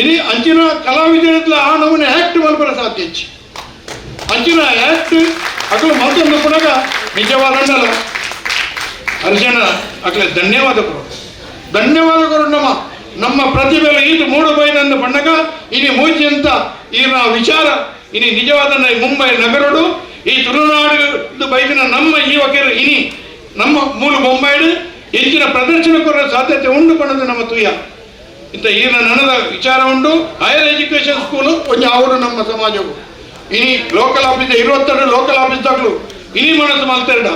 ಇಡೀ ಅಂಚಿನ ಕಲಾವಿದ ಆ ನಮೂನೆ ಆಕ್ಟ್ ಮಾಡ್ಬರ ಸಾಧ್ಯ ಹೆಚ್ಚು. ಅಂಚಿನ ಆಕ್ಟ್ ಅದು ಮತ್ತೊಂದು ಪುನಗ ನಿಜವಾದ ಅರ್ಜುನ ಧನ್ಯವಾದ ಧನ್ಯವಾದಗಳು. ಧನ್ಯವಾದ ಗುರು ನಮ್ಮ ನಮ್ಮ ಪ್ರತಿಭೆಯಲ್ಲಿ ಇದು ಮೂಡು ಬೈನಂದು ಬಣ್ಣಗ, ಇನಿ ಮೂಜಿ ಅಂತ ಈ ವಿಚಾರ, ಇನಿ ನಿಜವಾದ ಮುಂಬೈ ನಗರಡು, ಈ ತುಳುನಾಡು ಬೈಕಿನ ನಮ್ಮ ಯುವಕರು, ಇನಿ ನಮ್ಮ ಮೂಲ ಮುಂಬೈ ಹೆಚ್ಚಿನ ಪ್ರದರ್ಶನ ಕೊಡುವ ಸಾಧ್ಯತೆ ಉಂಡು ಕೊಡೋದು ನಮ್ಮ ತುಯ್ಯ ಇಂತ ಈಗಿನ ನನದ ವಿಚಾರ ಉಂಡು ಹೈಯರ್ ಎಜುಕೇಶನ್ ಸ್ಕೂಲು ಒಂದು ಅವರು ನಮ್ಮ ಸಮಾಜವು. ಇನಿ ಲೋಕಲ್ ಆಫೀಸ್ ಇರುವತ್ತೆರಡು ಲೋಕಲ್ ಆಫೀಸ್ದಾಗಲು ಇನಿ ಮನಸ್ಸು ಮಲ್ತೆರಡ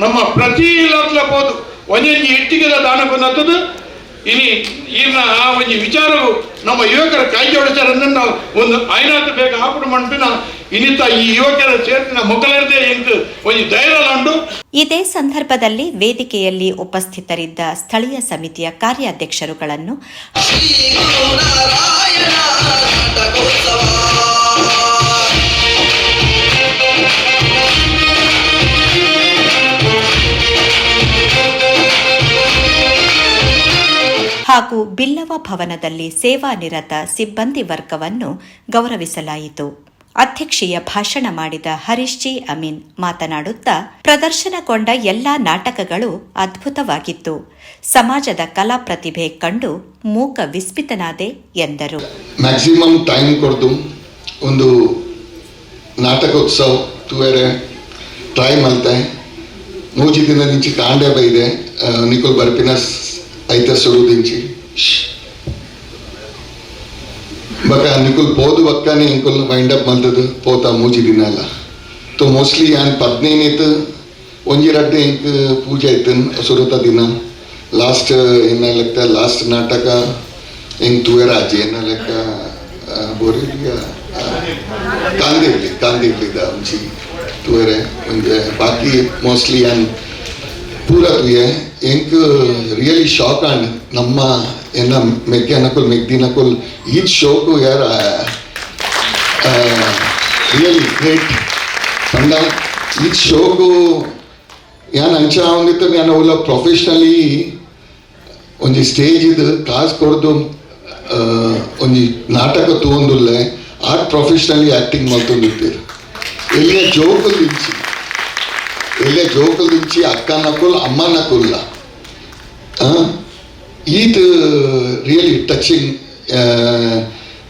ನಮ್ಮ ಪ್ರತಿ ಇಲಾಖೆ ಹೋದು ಒಂದೇ ಇಟ್ಟಿಗೆದ ದಾನ ಬಂದದ್ದು ಇನಿ ಇನ್ನ ಆ ಒಂದು ವಿಚಾರವು ನಮ್ಮ ಯುವಕರ ಕೈ ಜೋಡಿಸ್ತಾರೆ ನಾವು ಒಂದು ಐನಾತ ಬೇಗ ಮಾಡಂಡು ನಾವು ಇನ್ನಿತ ಈ ಯುವಕರ ಸೇರ್ತಿನ ಮೊಕಲರದೇ ಎಂದು ಒಂದು ಧೈರ್ಯ ಉಂಟು ಇದೇ ಸಂದರ್ಭದಲ್ಲಿ ವೇದಿಕೆಯಲ್ಲಿ ಉಪಸ್ಥಿತರಿದ್ದ ಸ್ಥಳೀಯ ಸಮಿತಿಯ ಕಾರ್ಯಾಧ್ಯಕ್ಷರುಗಳನ್ನು ಹಾಗೂ ಬಿಲ್ಲವ ಭವನದಲ್ಲಿ ಸೇವಾನಿರತ ಸಿಬ್ಬಂದಿ ವರ್ಗವನ್ನು ಗೌರವಿಸಲಾಯಿತು. ಅಧ್ಯಕ್ಷೀಯ ಭಾಷಣ ಮಾಡಿದ ಹರೀಶ್ ಜಿ ಅಮೀನ್ ಮಾತನಾಡುತ್ತಾ, ಪ್ರದರ್ಶನಗೊಂಡ ಎಲ್ಲಾ ನಾಟಕಗಳು ಅದ್ಭುತವಾಗಿತ್ತು. ಸಮಾಜದ ಕಲಾ ಪ್ರತಿಭೆ ಕಂಡು ಮೂಕ ವಿಸ್ಮಿತನಾದೆ ಎಂದರು. ಮ್ಯಾಕ್ಸಿಮಮ್ ಟೈಮ್ ಕೊಡ್ದು ಒಂದು ನಾಟಕೋತ್ಸವ ತುವೆರೆ ಟ್ರೈ ಮಲ್ತೆ ಮೂಜಿ ದಿನ ನಿಂಚಿ ಕಾಂಡೆ ಬೈದೆ ನಿಕುಲ್ ಬರ್ಪಿನ ಸುರು ದಿಂಚಿ ಬಕ ನಿಕುಲ್ ಪೋದು ಬಕ್ಕನೆ ಇಂಕುಲ್ ಮೈಂಡ್ ಅಪ್ ಮಲ್ತದು ಪೋತ ಮೂಜಿ ದಿನ ಅಲ್ಲ ತೋ ಮೋಸ್ಟ್ಲಿ ಯಾನ್ ಪದ್ನೇನಿತ್ ಒಂಜಿ ರಡ್ಡೆ ಇಂಕ್ ಪೂಜೆ ಆಯ್ತನ್ ಸುರತ ದಿನ ಲಾಸ್ಟ್ ಏನ ಲೆಕ್ಕ ಲಾಸ್ಟ್ ನಾಟಕ ಹೆಂಗ್ ತೂವೇರ ಅಜ್ಜಿ ಏನ ಲೆಕ್ಕ ಬೋರಿಲಿಯ ಕಾಂದಿರ್ಲಿ ಅಂಜಿ ತೂವೇರೆ ಒಂಜಿ ಬಾಕಿ ಮೋಸ್ಟ್ಲಿ ಯಾನ್ ಪೂರ ತುಯೆ ಎಂಕ್ ರಿಯಲಿ ಶಾಕ್ ಆಂಡ್ ನಮ್ಮ ಎನ್ನ ಮೆಕ್ಕೆ ನಕುಲ್ ಮೆಗ್ದಿ ನಕುಲ್ ಈಚ್ ಶೋಕು ಯಾರ ರಿಯಲಿ ಗ್ರೇಟ್ ಪಂಡ ಈ ಶೋಕು ಯಾನ್ ಅಂಚ ಅವನಿತ್ತು ನಾನು ಉಲ್ಲ ಪ್ರೊಫೆಷ್ನಲಿ ಒಂಜಿ ಸ್ಟೇಜ್ ಇದು ಕಾಸು ಕೊಡ್ದು ಒಂಜಿ ನಾಟಕ ತಗೊಂದುಲ್ಲೆ ಆರ್ಟ್ ಪ್ರೊಫೆಷ್ನಲಿ ಆಕ್ಟಿಂಗ್ ಮಾಡ್ತೊಂದಿರ್ತೀರಿ ಎಲ್ಲಿಯ ಜೋಕಲ್ಲಿ ಇಚ್ಚಿ ಎಳ್ಳೆ ಜೋಕಲ್ ದಿಂಚಿ ಅಕ್ಕ ನಕುಲ್ ಅಮ್ಮ ನಕುಲ್ಲ ಈತ್ ರಿಯಲಿ ಟಚಿಂಗ್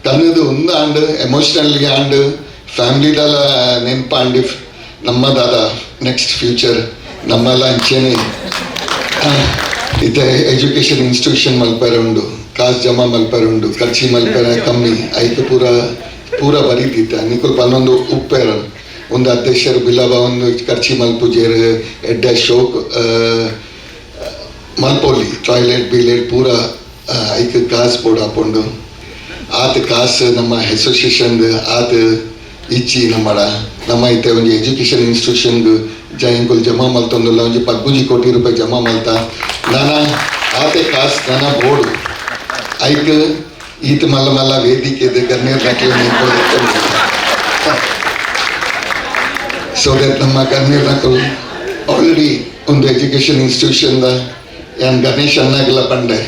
ತನ್ನದು ಒಂದು ಆಂಡ್ ಎಮೋಷನಲ್ಗೆ ಆಂಡ್ ಫ್ಯಾಮಿಲಿದಲ್ಲ ನಮ್ಮ ನಮ್ಮದಾದ ನೆಕ್ಸ್ಟ್ ಫ್ಯೂಚರ್ ನಮ್ಮೆಲ್ಲ ಅಂಚೆನೆ. ಇತ್ತೆ ಎಜುಕೇಷನ್ ಇನ್ಸ್ಟಿಟ್ಯೂಷನ್ ಮಲ್ಪರೆ ಉಂಡು, ಕಾಸು ಜಮಾ ಮಲ್ಪರೆ ಉಂಡು ಖರ್ಚಿ ಮಲ್ಪರೆ ಕಮ್ಮಿ, ಐಕ್ ಪೂರ ಪೂರ ಬರೀತಿತ್ತ. ನಿಕುಲ್ ಪನ್ನೊಂದು ಉಪ್ಪೇರ ಒಂದು ಅಧ್ಯಕ್ಷರು ಬಿಲ್ಲವ ಒಂದು ಖರ್ಚಿ ಮಲ್ಪುಜೇರು ಎಡ್ಡ ಶೋಕ್ ಮಲ್ಪೋಲಿ, ಟಾಯ್ಲೆಟ್, ಬಿಲೆಟ್ ಪೂರ ಐಕ್ ಕಾಸ್ ಬೋರ್ಡ್ ಹಾಕೊಂಡು. ಆತ ಕಾಸು ನಮ್ಮ ಅಸೋಸಿಯೇಷನ್ ಆತ ಇಚ್ಚಿ ನಮ್ಮಡ. ನಮ್ಮ ಐತೆ ಒಂದು ಎಜುಕೇಷನ್ ಇನ್ಸ್ಟಿಟ್ಯೂಷನ್ಗೆ ಜಯಂಕುಲ್ ಜಮಾ ಮಲ್ತೊಂದುಲ್ಲ, ಒಂದು ಪದ್ಮೂಜಿ ಕೋಟಿ ರೂಪಾಯಿ ಜಮಾ ಮಲ್ತ. ನಾನ ಆತೆ ಕಾಸ್ ನನ್ನ ಬೋರ್ಡ್. ಐಕ್ ಈತ ಮಲ್ಲ ಮಲ್ಲ ವೇದಿಕೆ ಗಣ್ಯರ್ ಸೊ ದಟ್ ನಮ್ಮ ಗಣ್ಯರ್ ನಕಲ್ ಆಲ್ರೆಡಿ ಒಂದು ಎಜುಕೇಷನ್ ಇನ್ಸ್ಟಿಟ್ಯೂಷನ್ದ ಯಾನ್ ಗಣೇಶ್ ಅನ್ನಾಗಿಲ್ಲ ಬಂಡೆ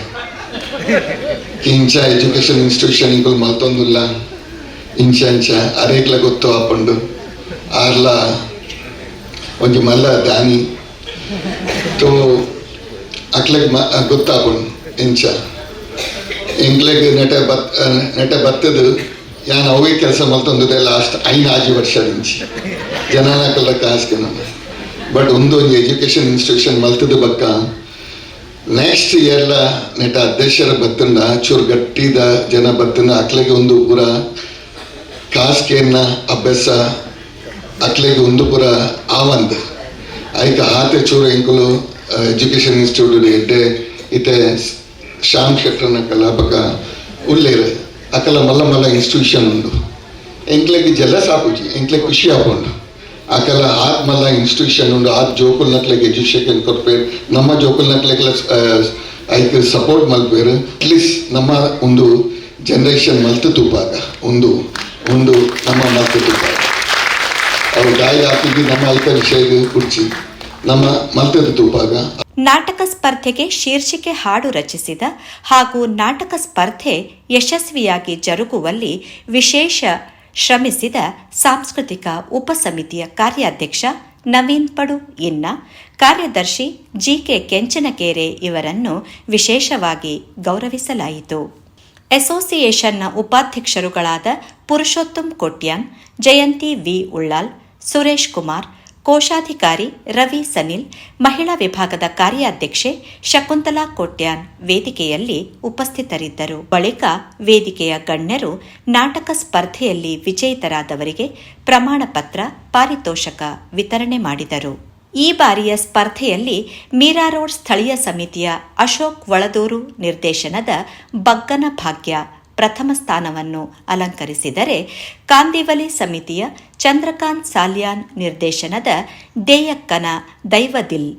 ಇಂಚ ಎಜುಕೇಷನ್ ಇನ್ಸ್ಟಿಟ್ಯೂಷನ್ ಇಗಳು ಮತ್ತೊಂದಿಲ್ಲ ಇಂಚ ಇಂಚ ಅರೇಗ್ಲ ಗೊತ್ತು ಹಾಕೊಂಡು ಆರ್ಲ ಒಂಜಿ ಮಲ್ಲ ದಾನಿ ತೋ ಅಕ್ಲೆಗ್ ಮ ಗೊತ್ತಾಪುಂಡು ಇಂಚ ಎಂಕ್ಲೆಗ್ ನೆಟೆ ಬತ್ ನೆಟೆ ಬತ್ತದು ಯಾನ್ ಅವೇ ಕೆಲಸ ಮಲ್ತೊಂದುದೆ ಲಾಸ್ಟ್ ಐನ್ ಆಜಿ ವರ್ಷ ಇಂಚಿ ಜನನಕಲ್ಲ ಕಾಸ್ಗೆ ನಾನು ಬಟ್ ಒಂದು ಒಂದು ಎಜುಕೇಷನ್ ಇನ್ಸ್ಟಿಟ್ಯೂಷನ್ ಮಲ್ತದ ಬಕ್ಕ ನೆಕ್ಸ್ಟ್ ಇಯರ್ಲ ನೆಟ ಅಧ್ಯಕ್ಷರ ಬತ್ತಂಡ ಚೂರು ಗಟ್ಟಿದ ಜನ ಬತ್ತಂಡ, ಅಕ್ಲೆಗೆ ಒಂದು ಪುರ ಕಾಸ್ಕೇನ ಅಭ್ಯಾಸ, ಅಕ್ಲೆಗೆ ಒಂದು ಪುರ ಆವಂದ್. ಐಕ ಆತೆ ಚೂರು ಎಂಕುಲು ಎಜುಕೇಷನ್ ಇನ್ಸ್ಟಿಟ್ಯೂಟ್ ಎಡ್ಡೆ ಇತ್ತೆ ಶ್ಯಾಮ್ ಶೆಟ್ಟರ್ನ ಕಲಾಪಕ ಉಳ್ಳೇರು ಅಕಲ ಮಲ್ಲ ಮಲ್ಲ ಇನ್ಸ್ಟಿಟ್ಯೂಷನ್ ಉಂಡು ಎಂಕ್ಲೆಗೆ ಜಲ್ಲ ಸಾಪುಜಿ ಎಂಕ್ಲೆ ಖುಷಿ ಆಪುಂಡು ಅಕಲ ಆತ್ ಮಲ್ಲ ಇನ್ಸ್ಟಿಟ್ಯೂಷನ್ ಉಂಡು ಆತ್ ಜೋಕುಲ್ ನಕ್ಲೆಗೆ ಎಜುಕೇಷನ್ ಕೊಡ್ಪೇರು ನಮ್ಮ ಜೋಕುಲ್ ನಕ್ಲೆಗ್ಲ ಐಕ್ ಸಪೋರ್ಟ್ ಮಲ್ಪೇರು ಅಟ್ಲೀಸ್ಟ್ ನಮ್ಮ ಒಂದು ಜನರೇಷನ್ ಮಲ್ತು ತುಪ್ಪಾಗ ಒಂದು ಒಂದು ನಮ್ಮ ಮಲ್ತು ತುಪ್ಪಾಗ ಅವ್ರು ಗಾಯ ಹಾಕಿದ್ದು ನಮ್ಮ ಐಕ ವಿಷಯ ಕುರ್ಚಿ ನಮ್ಮ ತುಪ್ಪಾಗ ನಾಟಕ ಸ್ಪರ್ಧೆಗೆ ಶೀರ್ಷಿಕೆ ಹಾಡು ರಚಿಸಿದ ಹಾಗೂ ನಾಟಕ ಸ್ಪರ್ಧೆ ಯಶಸ್ವಿಯಾಗಿ ಜರುಗುವಲ್ಲಿ ವಿಶೇಷ ಶ್ರಮಿಸಿದ ಸಾಂಸ್ಕೃತಿಕ ಉಪಸಮಿತಿಯ ಕಾರ್ಯಾಧ್ಯಕ್ಷ ನವೀನ್ ಪಡು ಇನ್ನ, ಕಾರ್ಯದರ್ಶಿ ಜಿಕೆ ಕೆಂಚನಕೇರೆ ಇವರನ್ನು ವಿಶೇಷವಾಗಿ ಗೌರವಿಸಲಾಯಿತು. ಅಸೋಸಿಯೇಷನ್ನ ಉಪಾಧ್ಯಕ್ಷರುಗಳಾದ ಪುರುಷೋತ್ತಮ್ ಕೊಟ್ಯಾನ್, ಜಯಂತಿ ವಿ ಉಳ್ಳಾಲ್, ಸುರೇಶ್ ಕುಮಾರ್ ಕೋಶಾಧಿಕಾರಿ ರವಿ ಸನಿಲ್, ಮಹಿಳಾ ವಿಭಾಗದ ಕಾರ್ಯಾಧ್ಯಕ್ಷೆ ಶಕುಂತಲಾ ಕೋಟ್ಯಾನ್ ವೇದಿಕೆಯಲ್ಲಿ ಉಪಸ್ಥಿತರಿದ್ದರು. ಬಳಿಕ ವೇದಿಕೆಯ ಗಣ್ಯರು ನಾಟಕ ಸ್ಪರ್ಧೆಯಲ್ಲಿ ವಿಜೇತರಾದವರಿಗೆ ಪ್ರಮಾಣ ಪತ್ರ, ಪಾರಿತೋಷಕ ವಿತರಣೆ ಮಾಡಿದರು. ಈ ಬಾರಿಯ ಸ್ಪರ್ಧೆಯಲ್ಲಿ ಮೀರಾ ರೋಡ್ ಸ್ಥಳೀಯ ಸಮಿತಿಯ ಅಶೋಕ್ ಒಳದೂರು ನಿರ್ದೇಶನದ ಬಗ್ಗನ ಭಾಗ್ಯ ಪ್ರಥಮ ಸ್ಥಾನವನ್ನು ಅಲಂಕರಿಸಿದರೆ ಕಾಂದಿವಲಿ ಸಮಿತಿಯ ಚಂದ್ರಕಾಂತ್ ಸಾಲ್ಯಾನ್ ನಿರ್ದೇಶನದ ದೇಯಕ್ಕನ ದೈವದಿಲ್,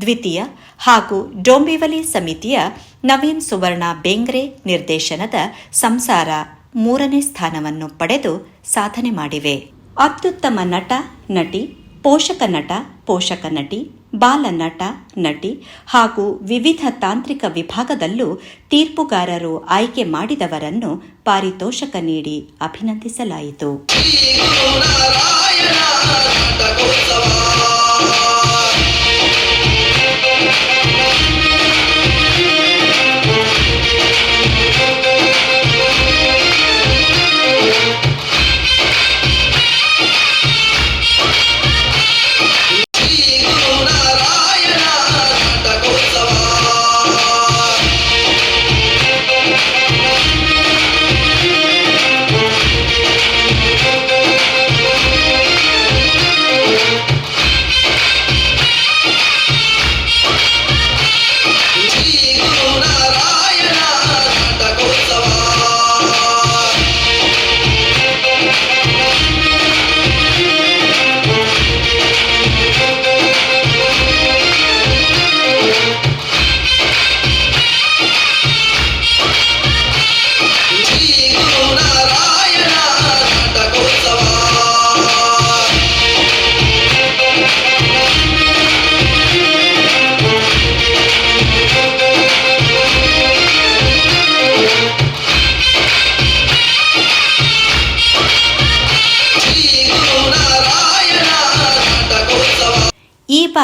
ದ್ವಿತೀಯ ಹಾಗೂ ಡೋಂಬಿವಲಿ ಸಮಿತಿಯ ನವೀನ್ ಸುವರ್ಣ ಬೇಂಗ್ರೆ ನಿರ್ದೇಶನದ ಸಂಸಾರ ಮೂರನೇ ಸ್ಥಾನವನ್ನು ಪಡೆದು ಸಾಧನೆ ಮಾಡಿವೆ. ಅತ್ಯುತ್ತಮ ನಟ, ನಟಿ ಪೋಷಕ ನಟ, ಪೋಷಕ ನಟಿ, ಬಾಲ ನಟ, ನಟಿ ಹಾಗೂ ವಿವಿಧ ತಾಂತ್ರಿಕ ವಿಭಾಗದಲ್ಲೂ ತೀರ್ಪುಗಾರರು ಆಯ್ಕೆ ಮಾಡಿದವರನ್ನು ಪಾರಿತೋಷಕ ನೀಡಿ ಅಭಿನಂದಿಸಲಾಯಿತು.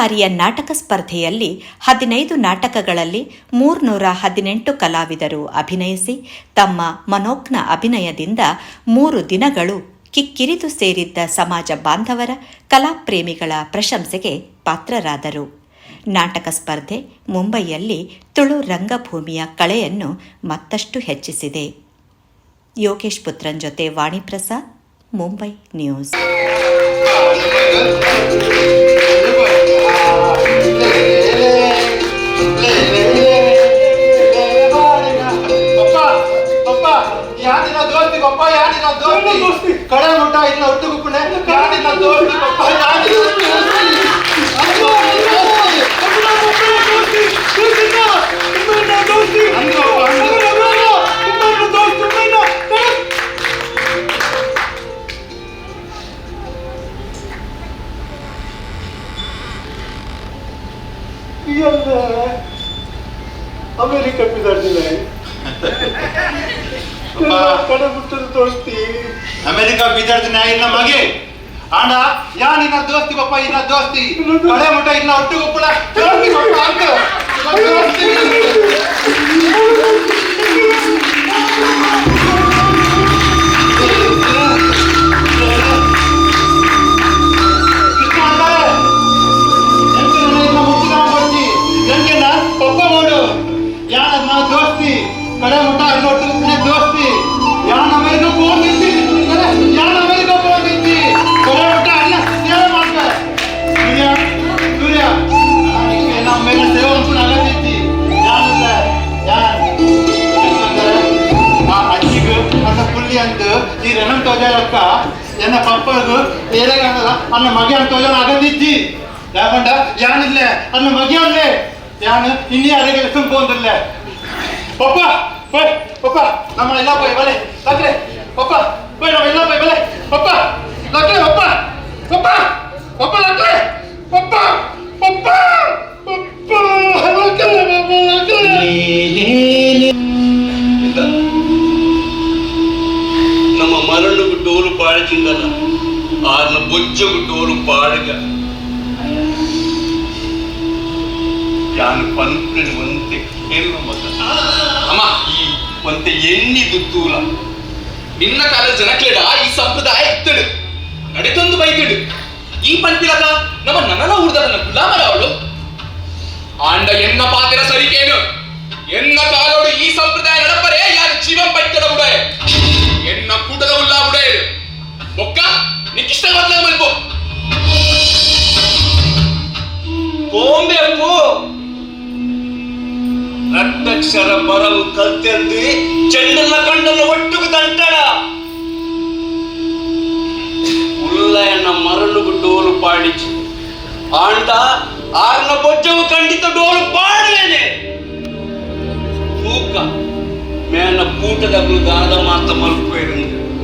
ಬಾರಿಯ ನಾಟಕ ಸ್ಪರ್ಧೆಯಲ್ಲಿ ಹದಿನೈದು ನಾಟಕಗಳಲ್ಲಿ ಮೂರ್ನೂರ ಹದಿನೆಂಟು ಕಲಾವಿದರು ಅಭಿನಯಿಸಿ ತಮ್ಮ ಮನೋಜ್ಞ ಅಭಿನಯದಿಂದ ಮೂರು ದಿನಗಳು ಕಿಕ್ಕಿರಿದು ಸೇರಿದ್ದ ಸಮಾಜ ಬಾಂಧವರ ಕಲಾಪ್ರೇಮಿಗಳ ಪ್ರಶಂಸೆಗೆ ಪಾತ್ರರಾದರು. ನಾಟಕ ಸ್ಪರ್ಧೆ ಮುಂಬೈಯಲ್ಲಿ ತುಳು ರಂಗಭೂಮಿಯ ಕಳೆಯನ್ನು ಮತ್ತಷ್ಟು ಹೆಚ್ಚಿಸಿದೆ. ಯೋಗೇಶ್ ಪುತ್ರನ್ ಜೊತೆ ವಾಣಿಪ್ರಸಾದ್, ಮುಂಬೈ ನ್ಯೂಸ್. ಕಡೆ ಮುಟ್ಟ ಇಲ್ಲ ಒಟ್ಟು ಗುಪ್ಪಣೆ ಕಾಡಿನ ದೋಸ್ತಿ ಪಪ್ಪ ಯಾರಿನ ಇನ್ನ ದೋಸ್ತಿ ಕಡೆ ಮುಟ್ಟ ಇನ್ನ ಒಟ್ಟು ಒಪ್ಪಳ ఏదైనా పప్పకు ఏదైనా అన్న మగ్యాన్ని తోజన అగందిచ్చి లేకుండా యానిల్ల అన్న మగ్యాన్లే యాను ఇన్ని అరగ ఎత్తుని పోందిల్ల పప్ప போய் பப்பா நம்ம எல்லாம் போய் வலை. லக்கலே பப்பா போய் நம்ம எல்லாம் போய் வலை. பப்பா லக்கலே பப்பா பப்பா பப்பா லக்கலே பப்பா பப்பா பப்பா லக்கலே பப்பா லக்கலே ಮರಳುgu ಡೋಲು ಪಾಡಿದಿಂದಲ್ಲ ಆರ್ನ ಬೊಜ್ಜಗು ಡೋಲು ಪಾಡಗ ಯಾನು ಪಂಪಿನ ಒಂತೆ ಕೇಳುವ ಮಗ ಅಮ್ಮ ಈ ಒಂತೆ ಎಣ್ಣಿ ದುತ್ತೂಲ ನಿನ್ನ ಕಾಲ ಜನಕ್ಲೆಡ ಈ ಸಂಪ್ರದಾಯ ಇತ್ತಡು ನಡೆದೊಂದು ಬೈತಿಡು ಈ ಪಂಪಿಲಕ ನಮ್ಮ ನನ್ನನ ಉಡ್ದನ ಗುಲಾಮರ ಅವಳು ಆಂಡ ಎನ್ನ ಪಾತಿರ ಸರಿಕೇನು ಎನ್ನ ಕಾಲೋಡು ಈ ಸಂಪ್ರದಾಯ ఒక్క నీకు ఇష్టం వద్దా మరి పో. పోంబే రక్తక్షర బరలు కత్తెంది చెండుల కండలు ఒట్టుకు తంటాడా? ఉల్లయన మరణుకు డోలు పాడించి ఆంట ఆర్న బొజ్జవు కండితో డోలు పాడలేనే. పూక మేన పూట దగ్గర దాదా మాత్రం మలుపు